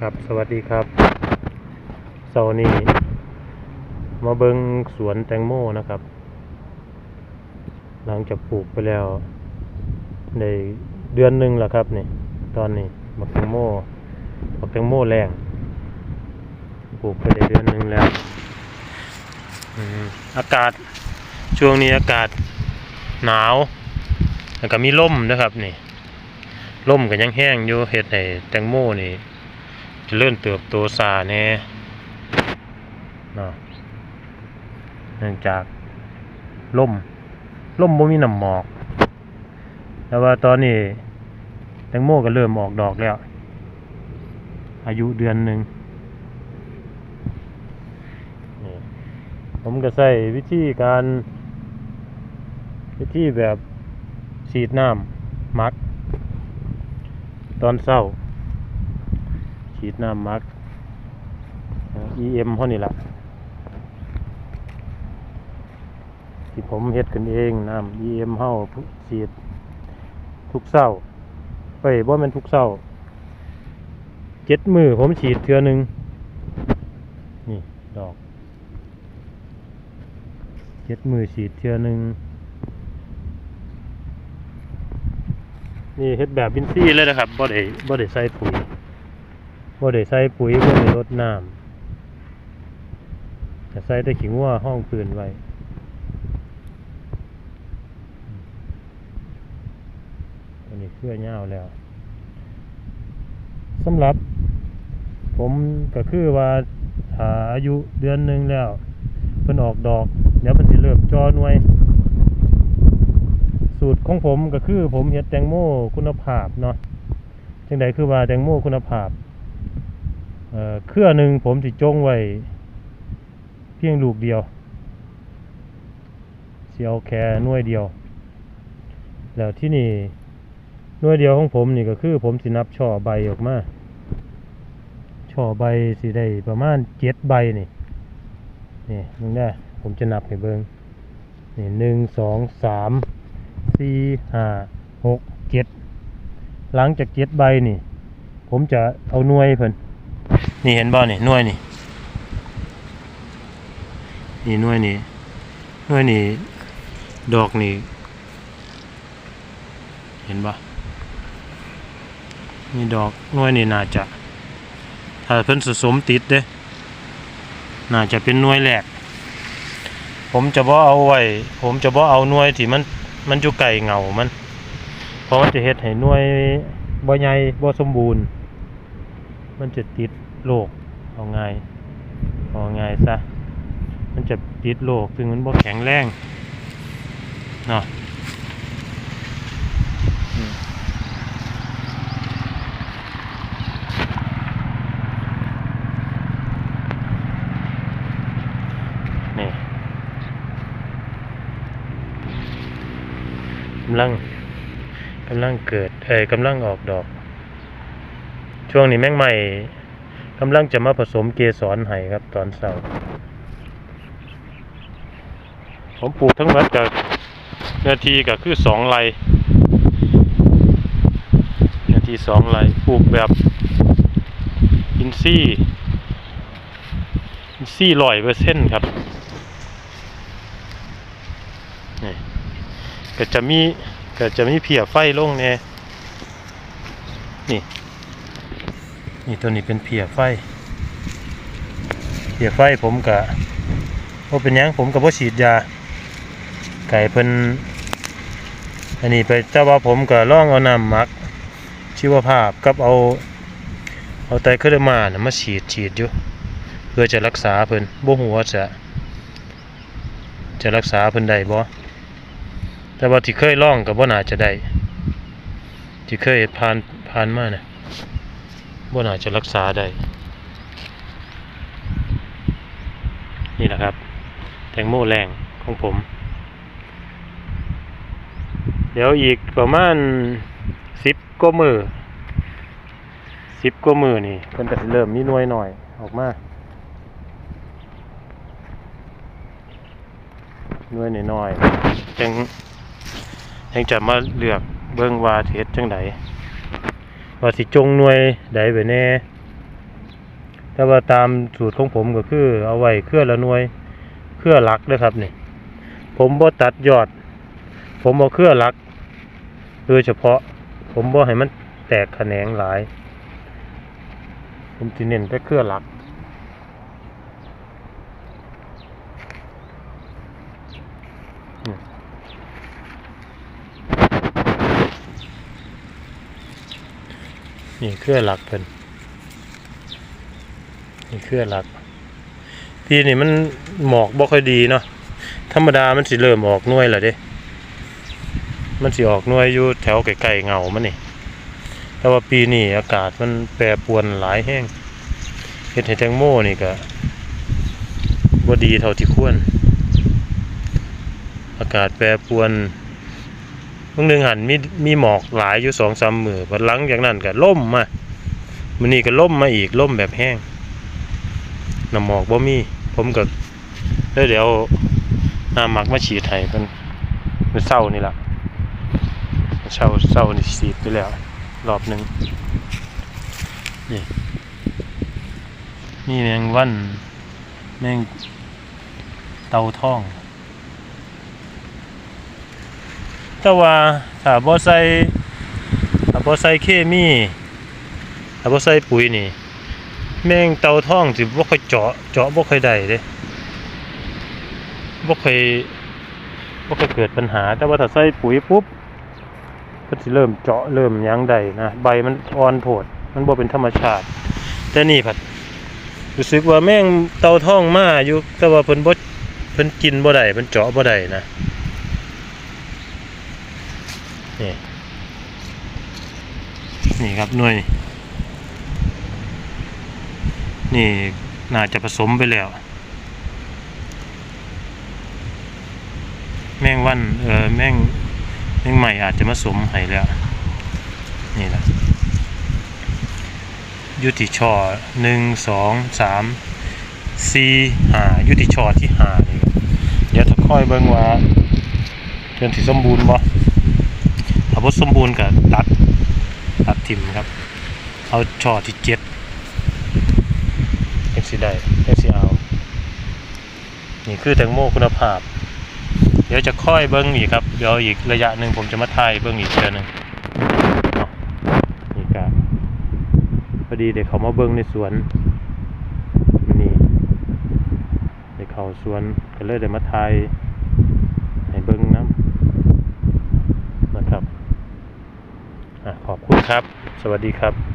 ครับสวัสดีครับเสาร์นี้มาเบิงสวนแตงโมนะครับ หลังจากปลูกไปแล้วในเดือนหนึ่งแล้วครับนี่ตอนนี้มักแตงโมมักแตงโมแรงปลูกไปได้เดือนหนึ่งแล้วอากาศช่วงนี้อากาศหนาวแล้วก็มีลมนะครับนี่ลมก็ยังแห้งอยู่เห็ดให้แตงโมนี่ เจะเลื่อนเติบโตซาแน่เนาะเนื่องจากล่มล่มบ่มีน้ำหมอก แต่ว่าตอนนี้แตงโมก็เริ่มออกดอกแล้ว อายุเดือนหนึ่งผมก็ใส่วิธีการ วิธีแบบฉีดน้ำมัก ตอนเศร้า ฉีดน้ำมักเอ่อ EM เท่านี้ละที่ผมเฮ็ดขึ้นเองน้ำ EM เฮาฉีดทุกเศร้าเอ้ยบ่แม่นทุกเศร้าเจ็ดมือผมฉีดเทือหนึ่งนี่ดอกเจ็ดมือฉีดเทือหนึ่งนี่เฮ็ดแบบบินซี่เลยนะครับบ่ได้บ่ได้ใส่ปุ๋ย บ่ได้ใส่ปุ๋ยบ่ได้รดน้ำจะใส่แต่ขี้งัวห้องปืนไว้อันนี้เครื่อยาวแล้วสำหรับ ผมก็คือว่าถ้าอายุเดือนหนึ่งแล้วเพิ่นออกดอก เดี๋ยวมันสิเริ่มจอหน่วย สูตรของผมก็คือผมเฮ็ดแตงโมคุณภาพเนาะจังใดคือว่าแตงโมคุณภาพ เครือหนึ่งผมสิจงไว้ เพียงลูกเดียวสิเอาแค่หน่วยเดียว แล้วที่นี่หน่วยเดียวของผมนี่ก็คือผมสินับช่อใบออกมาช่อใบสิได้ประมาณเจ็ดใบนี่นี่มึงได้ผมจะนับให้เบิงนี่หนึ่งสองสามสี่ห้าหกเจ็ดหลังจากเจ็ดใบนี่ ผมจะเอาหน่วยเพิ่น นี่เห็นบ่นี่หน่วยนี่ นี่หน่วยนี่หน่วยนี่ ดอกนี่ เห็นบ่นี่ดอกหน่วยนี่น่าจะ ถ้าเพิ่นสะสมติดเด้ น่าจะเป็นหน่วยแรกผมจะบ่เอาไว้ ผมจะบ่เอาหน่วยที่มัน มันอยู่ไกลเงามัน เพราะมันจะเฮ็ดให้หน่วยบ่ใหญ่บ่สมบูรณ์ มันจะติดโรคเอาง่ายเอาง่ายซะมันจะติดโรคซึ่งมันบ่แข็งแรงเนาะอืมนี่กำลังกำลังเกิดเอ้ยกำลังออกดอก ช่วงนี้แมงใหม่กำลังจะมาผสมเกสรไห้ครับ ตอนเช้าผมปลูกทั้งหมดกับนาทีก็คือสองไร่นาทีสองไร่ปลูกแบบอินซี่อินซี่ร้อยเปอร์เซ็นต์ครับนี่ก็จะมีก็จะมีเพียไฟลงแน่นี่ นี่ตัวนี้เป็นเพียไฟเพียไฟผมกะว่าเป็นยังผมกับว่าฉีดยา ไก่เพิ่นอันนี้ไปแต่ว่าผมก็ล่องเอาน้ำมักชีวภาพกับเอา เอาไตเคอร์มานะมาฉีดฉีดอยู่ เพื่อจะรักษาเพิ่นบ่ฮู้ว่าจะ จะรักษาเพิ่นได้บ่แต่ว่าที่เคยล่องก็บ่น่าจะได้ที่เคยผ่านผ่านมาน่ะ บ่น่าจะรักษาได้นี่แหละครับ แตงโมแรงของผม เดี๋ยวอีกประมาณสิบกว่ามือสิบกว่ามือนี่เพิ่นก็สิเริ่มมีหน่วยหน่อยออกมาหน่วยหน้อยๆจังจังจะมาเลือกเบิ่งว่าเฮ็ดจังได ว่าสิจงหน่วยใดไปแน่แต่ว่าตามสูตรของผมก็คือ เอาไว้เครือละหน่วยเครือหลักนะครับนี่ผมบ่ตัดยอด ผมเอาเครือหลัก โดยเฉพาะ ผมบ่ให้มันแตกแขนงหลาย ผมจะเน้นแต่เครือหลัก นี่เครือหลักเพิ่นนี่เครือหลัก ปีนี้มันหมอกบ่ค่อยดีเนาะธรรมดามันสิเริ่มออกน่วยแล้วเด้ มันสิออกน่วยอยู่แถวไกลๆเงามันนี่แต่ว่าปีนี้อากาศมันแปรปรวนหลายแห้งเฮ็ดให้แตงโมนี่ก็บ่ดีเท่าที่ควร อากาศแปรปรวน เมื่อนึงหันมีมีหมอกหลายอยู่สองสามมือบัดหลังจากนั้นก็ล่มมามื้อนี้ก็ล่มมาอีกล่มแบบแห้งน้ำหมอกบ่มี ผมก็เลยเดี๋ยวน้ำหมักมาฉีดให้เพิ่นมื้อเช้านี่ละมื้อเช้าเช้านี่ฉีดไปแล้ว รอบหนึ่งนี่นี่แมงวันแมงเตาท่อง แต่ว่าถ้าบ่ใส่ถ้าบ่ใส่เคมีถ้าบ่ใส่ปุ๋ยนี่ แมงเตาท่องสิบ่ค่อยเจาะเจาะบ่ค่อยได้เด้บ่ค่อยบ่ค่อยเกิดปัญหา แต่ว่าถ้าใส่ปุ๋ยปุ๊บก็สิเริ่มเจาะเริ่มยังใดนะใบมันอ่อนโผดมันบ่เป็นธรรมชาติ แต่นี่ผัดรู้สึกว่าแม่งเตาท่องมาอยู่แต่ว่าเพิ่นบ่เพิ่นกินบ่ได้เพิ่นเจาะบ่ได้นะ นี่นี่ครับหน่วย นี่น่าจะผสมไปแล้ว แมงวันเออแมงแมงใหม่อาจจะมาสมให้แล้วนี่แหละยุติช่อหนึ่งสองสามสี่หายุติช่อที่หานี่ครับเดี๋ยวถ้าค่อยเบิ่งว่าจนที่สมบูรณ์บ่ ถ้าบ่สมบูรณ์ก็ตัด ตัดทิ่มครับ เอาช่อที่เจ็ดเอ็กซิได้เอ็กซิเอานี่คือแตงโมคุณภาพ เดี๋ยวจะค่อยเบิ้งอีกครับ เดี๋ยวอีกระยะหนึ่งผมจะมาถ่ายเบิ้งอีกเทื่อหนึงเนาะนี่ก็พอดีเด็กเขามาเบิ้งในสวนนี่เด็กเขาสวนก็เลยได้มาถ่ายให้เบิ้งน้ำนะครับอะขอบคุณ ครับ สวัสดีครับ